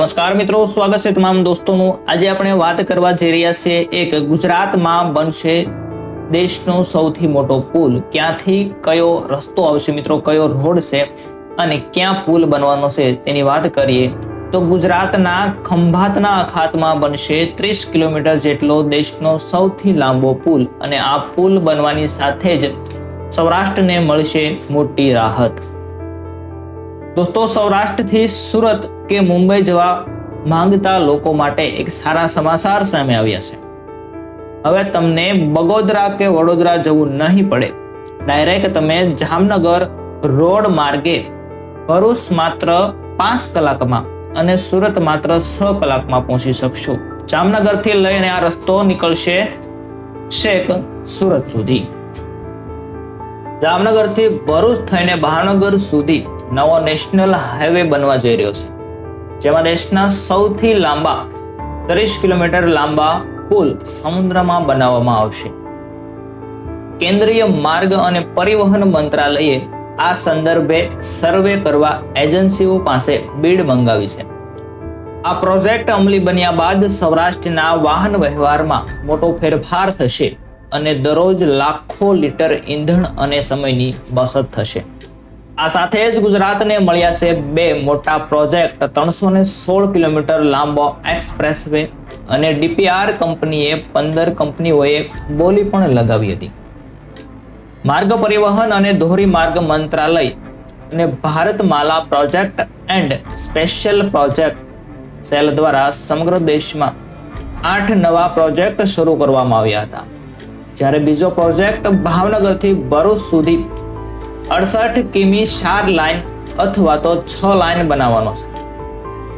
નમસ્કાર મિત્રો, સ્વાગત છે તમામ દોસ્તોનું. આજે આપણે વાત કરવા જઈ રહ્યા છીએ એક ગુજરાતમાં બનશે દેશનો સૌથી મોટો પુલ. ક્યાંથી કયો રસ્તો આવશે મિત્રો, કયો રોડ છે અને ક્યાં પુલ બનવાનો છે તેની વાત કરીએ. તો ગુજરાતના ખંભાતના અખાતમાં બનશે ત્રીસ કિલોમીટર જેટલો દેશનો સૌથી લાંબો પુલ અને આ પુલ બનવાની સાથે જ સૌરાષ્ટ્રને મળશે મોટી રાહત. દોસ્તો, સૌરાષ્ટ્રથી સુરત કે મુંબઈ જવા માંગતા લોકો માટે એક સારા સમાચાર સામે આવ્યા છે. હવે તમને બગોદરા કે વડોદરા જવું નહીં પડે. ડાયરેક્ટ તમે જામનગર રોડ માર્ગે ભરૂચ માત્ર પાંચ કલાકમાં અને સુરત માત્ર છ કલાકમાં પહોંચી શકશો. જામનગરથી લઈને આ રસ્તો નીકળશે છેક સુરત સુધી. જામનગરથી ભરૂચ થઈને ભાવનગર સુધી નવો નેશનલ હાઈવે બનવા જઈ રહ્યો છે. જેમાં દેશના સૌથી લાંબા ત્રીસ કિલોમીટર લાંબા પુલ સમુદ્રમાં બનાવવામાં આવશે. કેન્દ્રીય માર્ગ અને પરિવહન મંત્રાલયે આ સંદર્ભે સર્વે કરવા એજન્સીઓ પાસે બીડ મંગાવી છે. આ પ્રોજેક્ટ અમલી બન્યા બાદ સૌરાષ્ટ્રના વાહન વ્યવહારમાં મોટો ફેરફાર થશે અને દરરોજ લાખો લીટર ઈંધણ અને સમયની બચત થશે. આ સાથે જ ગુજરાતને મળ્યા છે બે મોટા પ્રોજેક્ટ. ત્રણસો ને સોળ કિલોમીટર લાંબો એક્સપ્રેસ વે અને ડીપીઆર કંપનીએ પંદર કંપનીઓએ બોલી પણ લગાવી હતી. માર્ગ પરિવહન અને ધોરીમાર્ગ મંત્રાલય અને Bharat Mala project and special project cell દ્વારા સમગ્ર દેશમાં આઠ નવા પ્રોજેક્ટ શરૂ કરવામાં આવ્યા હતા. જ્યારે બીજો પ્રોજેક્ટ ભાવનગરથી ભરૂચ સુધી અડસઠ કિમી ચાર લાઇન અથવા તો છ લાઇન બનાવવાનો છે.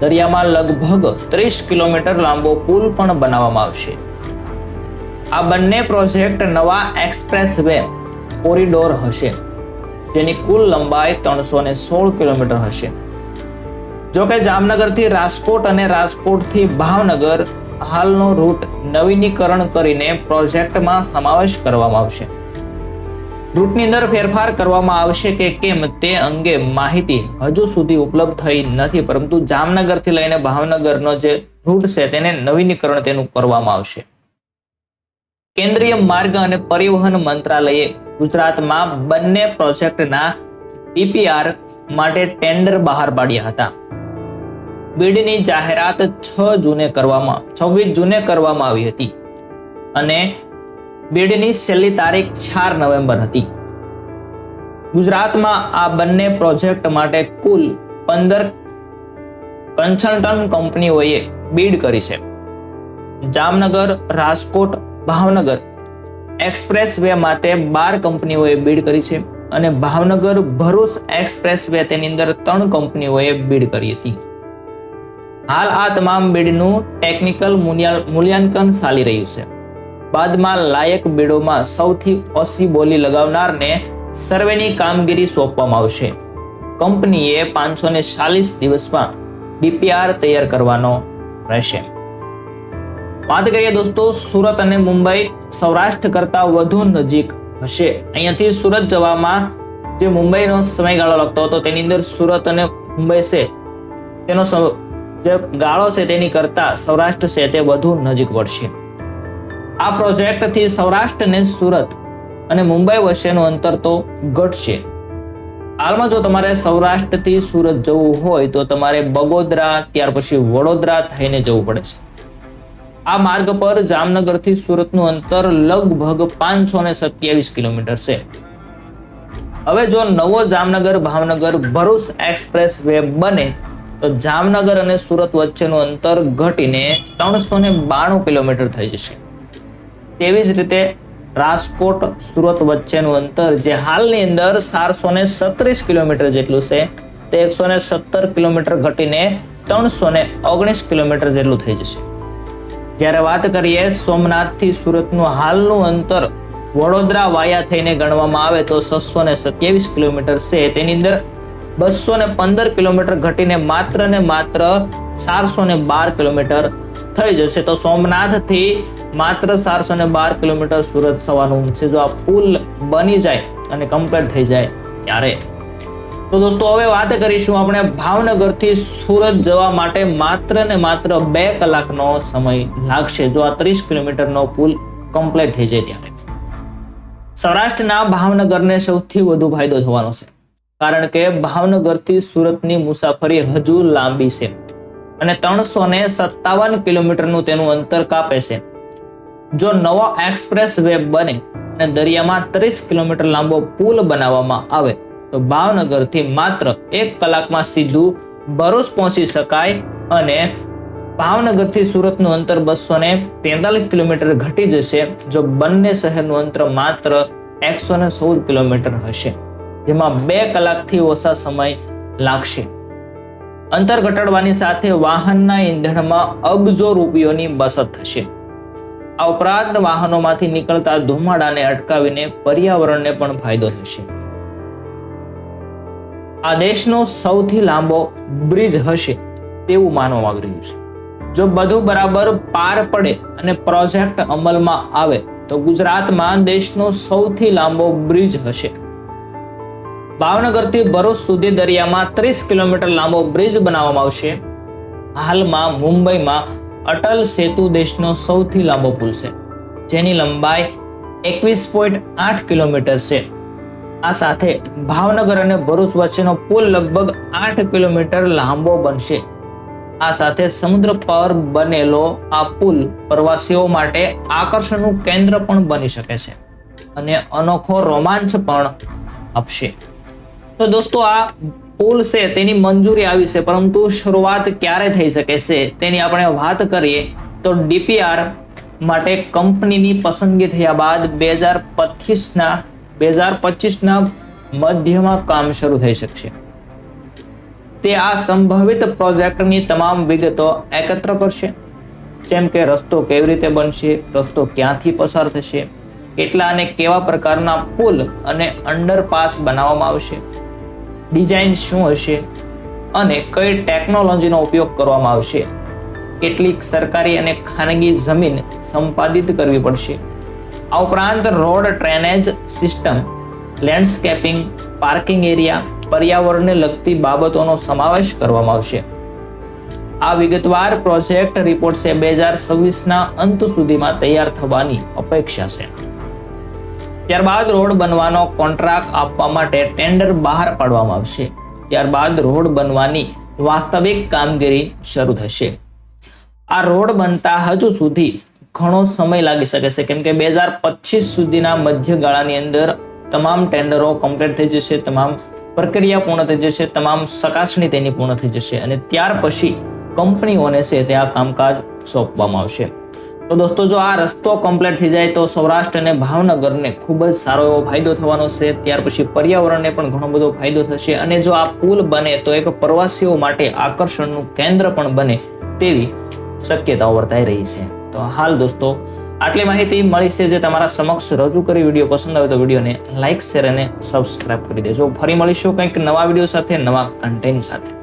દરિયામાં લગભગ ત્રીસ કિલોમીટર લાંબો પુલ પણ બનાવવામાં આવશે. આ બંને પ્રોજેક્ટ નવા એક્સપ્રેસ વે કોરિડોર હશે, જેની કુલ લંબાઈ ત્રણસો ને સોળ કિલોમીટર હશે. જોકે જામનગરથી રાજકોટ અને રાજકોટથી ભાવનગર હાલનો રૂટ નવીનીકરણ કરીને પ્રોજેક્ટમાં સમાવેશ કરવામાં આવશે. રૂટની અંદર ફેરફાર કરવામાં આવશે કે કેમ તે અંગે માહિતી હજુ સુધી ઉપલબ્ધ થઈ નથી, પરંતુ જામનગરથી લઈને ભાવનગરનો જે રૂટ છે તેને નવીનીકરણ તેનું કરવામાં આવશે. કેન્દ્રીય માર્ગ અને પરિવહન મંત્રાલયે ગુજરાતમાં બંને પ્રોજેક્ટના ડીપીઆર માટે ટેન્ડર બહાર પાડ્યા હતા. બીડની જાહેરાત છ જૂને કરવામાં, છવ્વીસ જૂને કરવામાં આવી હતી. અને બીડની છેલ્લી તારીખ ચાર નવેમ્બર હતી. ગુજરાતમાં આ બંને પ્રોજેક્ટ માટે કુલ પંદર કન્સલ્ટન્ટ કંપનીઓએ બીડ કરી છે. જામનગર, રાજકોટ, ભાવનગર એક્સપ્રેસ વે માટે બાર કંપનીઓએ બીડ કરી છે અને ભાવનગર, ભરૂચ એક્સપ્રેસ વે તેની અંદર ત્રણ કંપનીઓએ બીડ કરી હતી. હાલ આ તમામ બીડનું ટેકનિકલ મૂલ્યાંકન ચાલી રહ્યું છે. બાદમાં લાયક બીડોમાં સૌથી ઓછી બોલી લગાવનારને સર્વેની કામગીરી સોંપવામાં આવશે. કંપનીએ પાંચસો ને ચાલીસ દિવસમાં ડીપીઆર તૈયાર કરવાનો રહેશે. વાત કરીએ દોસ્તો સુરત અને મુંબઈ. સૌરાષ્ટ્ર કરતા વધુ નજીક હશે. અહીંયાથી સુરત જવામાં જે મુંબઈનો સમયગાળો લાગતો હતો તેની અંદર સુરત અને મુંબઈ છે તેનો જે ગાળો છે તેની કરતા સૌરાષ્ટ્ર છે તે વધુ નજીક પડશે આ પ્રોજેક્ટથી સૌરાષ્ટ્રને સુરત અને મુંબઈ વચ્ચેનું અંતર તો ઘટશે. હાલમાં જો તમારે સૌરાષ્ટ્રથી સુરત જવું હોય તો તમારે બગોદરા, ત્યાર પછી વડોદરા થઈને જવું પડે છે. આ માર્ગ પર જામનગરથી સુરતનું અંતર લગભગ પાંચસો ને સત્યાવીસ કિલોમીટર છે. હવે જો નવો જામનગર, ભાવનગર, ભરૂચ એક્સપ્રેસ વે બને, તો જામનગર અને સુરત વચ્ચેનું અંતર ઘટીને ત્રણસો ને બાણું કિલોમીટર થઈ જશે. તેવી જ રીતે રાજકોટ સુરત વચ્ચેનું અંતર જે હાલની અંદર ચારસો ને સત્રીસ કિલોમીટર જેટલું છે, તે એકસો ને સત્તર કિલોમીટર ઘટીને ત્રણસો ને ઓગણીસ કિલોમીટર જેટલું થઈ જશે. જ્યારે વાત કરીએ સોમનાથથી સુરતનું હાલનું અંતર વડોદરા વાયા થઈને ગણવામાં આવે તો છસો ને સત્યાવીસ કિલોમીટર છે. તેની અંદર બસો ને પંદર કિલોમીટર ઘટીને માત્ર ને માત્ર ચારસો ને બાર કિલોમીટર થઈ જશે. તો સોમનાથથી માત્ર ચારસો ને બાર કિલોમીટર સુરત થવાનું છે જો આ પુલ બની જાય અને કમ્પ્લીટ થઈ જાય ત્યારે. તો દોસ્તો, હવે વાત કરીશું આપણે ભાવનગરથી સુરત જવા માટે માત્ર ને માત્ર બે કલાકનો સમય લાગશે જો આ ત્રીસ કિલોમીટરનો પુલ કમ્પ્લીટ થઈ જાય ત્યારે. સૌરાષ્ટ્રના ભાવનગરને સૌથી વધુ ફાયદો થવાનો છે. કારણ કે ભાવનગરથી સુરતની મુસાફરી હજુ લાંબી છે. અને ત્રણસો ને સત્તાવન કિલોમીટરનું તેનું અંતર કાપે છે. જો નવો એક્સપ્રેસ વે બને અને દરિયામાં ત્રીસ કિલોમીટર લાંબો પુલ બનાવવામાં આવે, તો ભાવનગરથી માત્ર એક કલાકમાં સીધું ભરૂચ પહોંચી શકાય અને ભાવનગરથી સુરતનું અંતર બસો ને તેતાલીસ કિલોમીટર ઘટી જશે, જો બંને શહેરનું અંતર માત્ર એકસો ને સોળ કિલોમીટર હશે. જેમાં બે કલાકથી ઓછા સમય લાગશે. અંતર ઘટાડવાની સાથે વાહનના ઈંધણમાં અબજો રૂપિયોની બચત થશે. આ ઉપરાંત વાહનોમાંથી નીકળતા ધુમાડાને અટકાવીને પર્યાવરણને પણ ફાયદો થશે. આ દેશનો સૌથી લાંબો બ્રિજ હશે તેવું માનવામાં આવી રહ્યું છે. જો બધું બરાબર પાર પડે અને પ્રોજેક્ટ અમલમાં આવે તો ગુજરાતમાં દેશનો સૌથી લાંબો બ્રિજ હશે. ભાવનગરથી ભરૂચ સુધી દરિયામાં ત્રીસ કિલોમીટર લાંબો બ્રિજ બનાવવામાં આવશે. હાલમાં મુંબઈમાં અટલ સેતુ દેશનો સૌથી લાંબો પુલ છે, જેની લંબાઈ એકવીસ પોઈન્ટ આઠ કિલોમીટર છે. આ સાથે ભાવનગર અને ભરૂચ વચ્ચેનો પુલ લગભગ આઠ કિલોમીટર લાંબો બનશે. આ સાથે સમુદ્ર પર બનેલો આ પુલ પ્રવાસીઓ માટે આકર્ષણનું કેન્દ્ર પણ બની શકે છે અને અનોખો રોમાંચ પણ આપશે. તો દોસ્તો, આ પુલ છે તેની મંજૂરી આવી છે, પરંતુ શરૂઆત ક્યારે થઈ શકે છે તેની આપણે વાત કરીએ તો ડીપીઆર માટે કંપનીની પસંદગી થયા બાદ બે હજાર પચીસના, બે હજાર પચીસના મધ્યમાં કામ શરૂ થઈ શકશે. તે આ સંભવિત પ્રોજેક્ટની તમામ વિગતો એકત્ર કરશે. જેમ કે રસ્તો કેવી રીતે બનશે, રસ્તો ક્યાંથી પસાર થશે, કેટલા અને કેવા પ્રકારના પુલ અને અંડરપાસ બનાવવામાં આવશે ડિઝાઇન શું હશે અને કઈ ટેકનોલોજીનો ઉપયોગ કરવામાં આવશે? કેટલીક સરકારી અને ખાનગી જમીન સંપાદિત કરવી પડશે. આ ઉપરાંત road drainage system, landscaping, parking area, પર્યાવરણને લગતી બાબતોનો સમાવેશ કરવામાં આવશે. આ વિગતવાર પ્રોજેક્ટ રિપોર્ટ છે બે હજાર છવ્વીસના અંત સુધીમાં તૈયાર થવાની અપેક્ષા છે. ત્યારબાદ રોડ બનવાનો કોન્ટ્રાક્ટ આપવા માટે ટેન્ડર બહાર પાડવામાં આવશે. ત્યારબાદ રોડ બનવાની વાસ્તવિક કામગીરી શરૂ થશે. આ રોડ બનતા હજુ સુધી ઘણો સમય લાગી શકે છે. કેમ કે બે હજાર પચીસ સુધીના મધ્યગાળાની અંદર તમામ ટેન્ડરો કમ્પ્લીટ થઈ જશે, તમામ પ્રક્રિયા પૂર્ણ થઈ જશે, તમામ ચકાસણી તેની પૂર્ણ થઈ જશે અને ત્યાર પછી કંપનીઓને છે તે આ કામકાજ સોંપવામાં આવશે. તો દોસ્તો, જો આ રસ્તો કમ્પ્લીટ થઈ જાય તો સૌરાષ્ટ્ર અને ભાવનગરને ખૂબ જ સારો એવો ફાયદો થવાનો છે. ત્યાર પછી પર્યાવરણને પણ ઘણો બધો ફાયદો થશે અને જો આ પુલ બને તો એક પ્રવાસીઓ માટે આકર્ષણનું કેન્દ્ર પણ બને તેવી શક્યતાઓ વર્તાઈ રહી છે. તો હાલ દોસ્તો, આટલી માહિતી મળી છે જે તમારા સમક્ષ રજૂ કરી વીડિયો પસંદ આવે તો વિડીયોને લાઇક શેર અને સબસ્ક્રાઇબ કરી દેજો. ફરી મળીશું કંઈક નવા વીડિયો સાથે, નવા કન્ટેન્ટ સાથે.